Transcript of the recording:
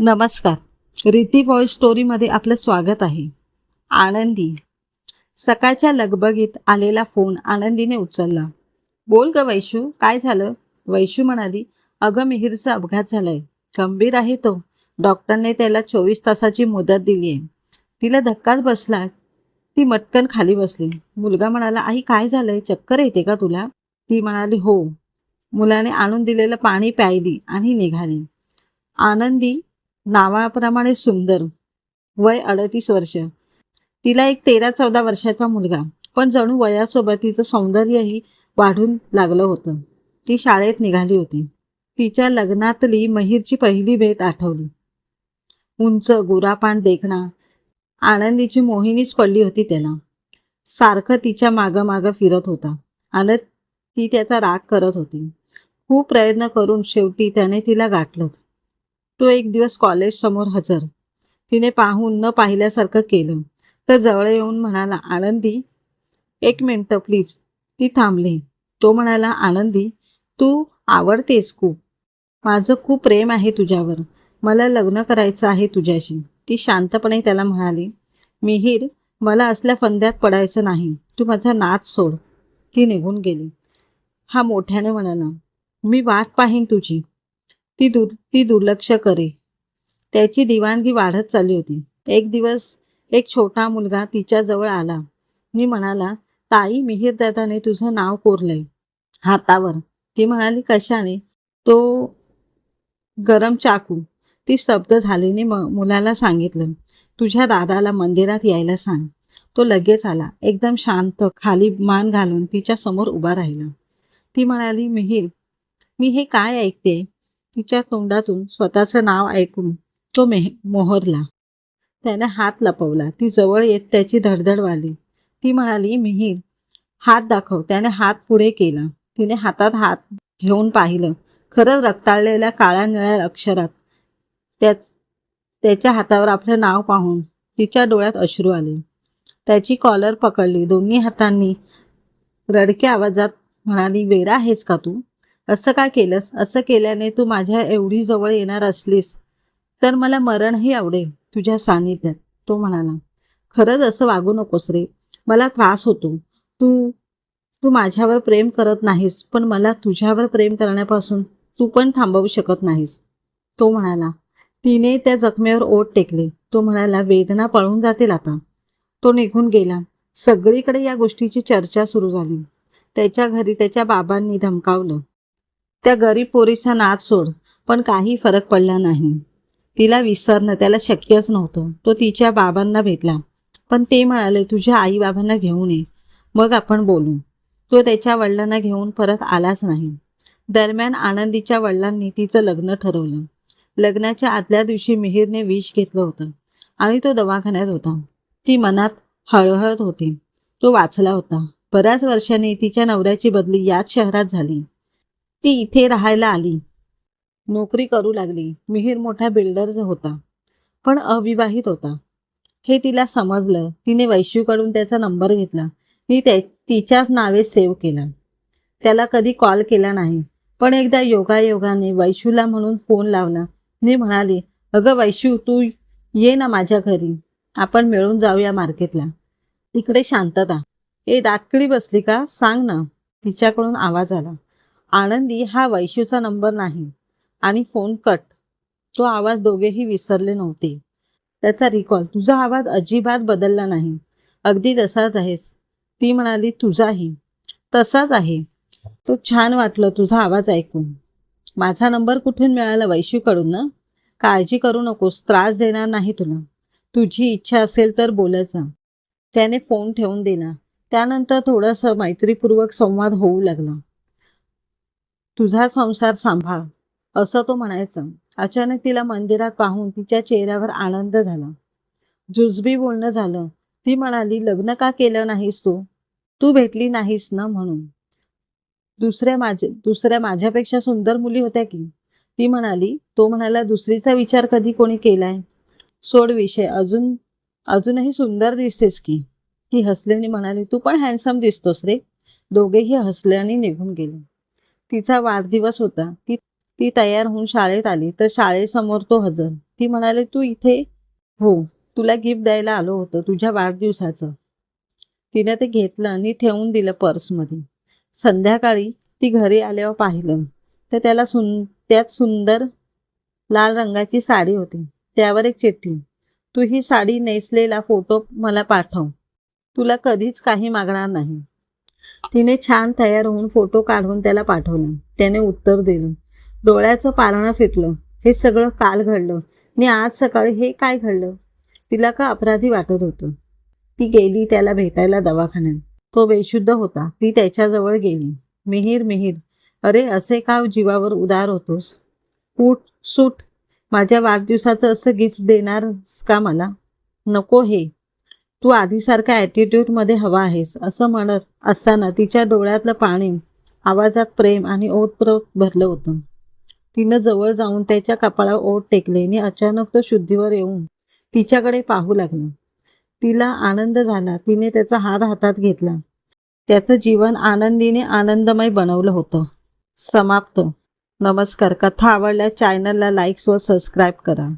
नमस्कार. रीती व्हॉइस स्टोरीमध्ये आपलं स्वागत आहे. आनंदी. सकाळच्या लगबगीत आलेला फोन आनंदीने उचलला. बोल ग वैशू काय झालं? वैशू म्हणाली अगं मिहिरचा अपघात झालाय. गंभीर आहे तो. डॉक्टरने त्याला चोवीस तासाची मुदत दिली आहे तिला धक्काच बसला. ती मटकन खाली बसली. मुलगा म्हणाला आई काय झालंय? चक्कर येते का तुला? ती म्हणाली हो. मुलाने आणून दिलेलं पाणी प्यायली आणि निघाली. आनंदी नावाप्रमाणे सुंदर. वय अडतीस वर्ष. तिला एक तेरा चौदा वर्षाचा मुलगा. पण जणू वयासोबत तिचं सौंदर्यही वाढून लागलं होतं. ती शाळेत निघाली होती. तिच्या लग्नातली महिरची पहिली भेट आठवली. उंच गोरापान देखणा आनंदीची मोहिनीच पडली होती त्याला. सारखं तिच्या मागं मागं फिरत होता. आणि ती त्याचा राग करत होती. खूप प्रयत्न करून शेवटी त्याने तिला गाठलं तो एक दिवस कॉलेज समोर हजर. तिने पाहून न पाहिल्यासारखं केलं. तर जवळ येऊन म्हणाला आनंदी. एक मिनटं प्लीज ती थांबली. तो म्हणाला आनंदी तू आवडतेस खूप. माझं खूप प्रेम आहे तुझ्यावर. मला लग्न करायचं आहे तुझ्याशी. ती शांतपणे त्याला म्हणाली मिहीर मला असल्या फंद्यात पडायचं नाही. तू माझा नाच सोड. ती निघून गेली. हा मोठ्याने म्हणाला मी वाट पाहीन तुझी. ती दुर् ती दुर्लक्ष करे. त्याची दिवाणगी वाढत चालली होती. एक दिवस एक छोटा मुलगा तिच्याजवळ आला. मी म्हणाला ताई मिहिरदादाने तुझं नाव कोरलंय. हातावर. ती म्हणाली कशाने? तो गरम चाकू. ती स्तब्ध झालीने म मुलाला सांगितलं तुझ्या दादाला मंदिरात यायला सांग. तो लगेच आला. एकदम शांत खाली मान घालून तिच्या समोर उभा राहिला. ती म्हणाली मिहीर मी हे काय ऐकते? तिच्या तोंडातून स्वतःचं नाव ऐकून तो मेह मोहरला. त्याने हात लपवला. ती जवळ येत त्याची धडधड वाली. ती म्हणाली मिहीर हात दाखव. त्याने हात पुढे केला. तिने हातात हात घेऊन पाहिलं. खरंच रक्ताळलेल्या काळ्या निळ्या अक्षरात त्याच त्याच्या हातावर आपलं नाव पाहून तिच्या डोळ्यात अश्रू आले. त्याची कॉलर पकडली. दोन्ही हातांनी रडक्या आवाजात म्हणाली वेडा आहेस का तू? असं का केलंस? असं केल्याने तू माझ्या एवढी जवळ येणार असलीस तर मला मरणही आवडेल तुझ्या सानिध्यात. तो म्हणाला खरंच असं वागू नकोस रे. मला त्रास होतो. तू तू माझ्यावर प्रेम करत नाहीस पण मला तुझ्यावर प्रेम करण्यापासून तू पण थांबवू शकत नाहीस. तो म्हणाला तिने त्या जखमेवर ओट टेकले. तो म्हणाला वेदना पळून जातील आता. तो निघून गेला. सगळीकडे या गोष्टीची चर्चा सुरू झाली. त्याच्या घरी त्याच्या बाबांनी धमकावलं. त्या गरीब पोरीचा नाच सोड. पण काही फरक पडला नाही. तिला विसरणं त्याला शक्यच नव्हतं. तो तिच्या बाबांना भेटला. पण ते म्हणाले तुझ्या आई बाबांना घेऊन ये. मग आपण बोलू. तो त्याच्या वडिलांना घेऊन परत आलाच नाही. दरम्यान आनंदीच्या वडिलांनी तिचं लग्न ठरवलं. लग्नाच्या आदल्या दिवशी मिहीरने विष घेतलं होतं आणि तो दवाखान्यात होता. ती मनात हळहळत होती. तो वाचला होता. बऱ्याच वर्षांनी तिच्या नवऱ्याची बदली याच शहरात झाली. ती इथे राहायला आली. नोकरी करू लागली. मिहीर मोठा बिल्डर होता. पण अविवाहित होता. हे तिला समजलं. तिने वैश्यूकडून त्याचा नंबर घेतला. मी त्या तिच्याच नावे सेव्ह केला. त्याला कधी कॉल केला नाही. पण एकदा योगायोगाने वैशूला म्हणून फोन लावला. मी म्हणाली अगं वैशू तू ये ना माझ्या घरी. आपण मिळून जाऊया मार्केटला. तिकडे शांतता. ए दातकडी बसली का? सांग ना. तिच्याकडून आवाज आला. आनंदी हा वैशूचा नंबर नाही. आणि फोन कट. तो आवाज दोघेही विसरले नव्हते. त्याचा रिकॉल तुझा आवाज अजिबात बदलला नाही. अगदी तसाच आहेस. ती म्हणाली तुझाही. तसाच आहे. तो छान वाटलं तुझा आवाज ऐकून. माझा नंबर कुठून मिळाला वैशूकडून ना काळजी करू नकोस. त्रास देणार नाही तुला. तुझी इच्छा असेल तर बोलायचा. त्याने फोन ठेवून दिला. त्यानंतर थोडासा मैत्रीपूर्वक संवाद होऊ लागला. तुझा संसार सांभाळ असं तो म्हणायचा. अचानक तिला मंदिरात पाहून तिच्या चेहऱ्यावर आनंद झाला. जुजबी बोलणं झालं. ती म्हणाली लग्न का केलं नाहीस तू? तू भेटली नाहीस ना म्हणून. दुसऱ्या माझे दुसऱ्या माझ्यापेक्षा सुंदर मुली होत्या की? ती म्हणाली तो म्हणाला दुसरीचा विचार कधी कोणी केलाय? सोड विषय अजून अजूनही सुंदर दिसतेस की. ती हसल्याने म्हणाली तू पण हँडसम दिसतोस रे. दोघेही हसल्याने निघून गेले. तिचा वाढदिवस होता. ती ती तयार होऊन शाळेत आली. तर शाळेसमोर तो हजर. ती म्हणाली तू इथे हो. तुला गिफ्ट द्यायला आलो होतो. तुझ्या वाढदिवसाचं. तिने ते घेतलं आणि ठेवून दिलं पर्समध्ये. संध्याकाळी ती घरी आल्यावर पाहिलं. तर त्याला सुन त्यात सुंदर लाल रंगाची साडी होती. त्यावर एक चिठ्ठी. तू ही साडी नेसलेला फोटो मला पाठव. तुला कधीच काही मागणार नाही. तिने छान तयार होऊन फोटो काढून त्याला पाठवला. त्याने उत्तर दिलं. डोळ्याचं पारणं फिटलं. हे सगळं काल घडलं. आणि आज सकाळी हे काय घडलं? तिला का अपराधी वाटत होतं? ती गेली त्याला भेटायला दवाखान्यात. तो बेशुद्ध होता. ती त्याच्याजवळ गेली. मिहीर मिहीर. अरे असे का जीवावर उदार होतोस? उठ सूट. माझ्या वाढदिवसाचं असं गिफ्ट देणारस का मला? नको हे. तू आधीसारख्या ॲटिट्यूडमध्ये हवा आहेस असं म्हणत असताना तिच्या डोळ्यातलं पाणी आवाजात प्रेम आणि ओतप्रोत भरलं होतं. तिनं जवळ जाऊन त्याच्या कपाळावर ओठ टेकले आणि अचानक तो शुद्धीवर येऊन तिच्याकडे पाहू लागला. तिला आनंद झाला. तिने त्याचा हात हातात घेतला. त्याचं जीवन आनंदीने आनंदमय बनवलं होतं. समाप्त. नमस्कार. कथा आवडल्या चॅनलला लाईक्स व सबस्क्राईब करा.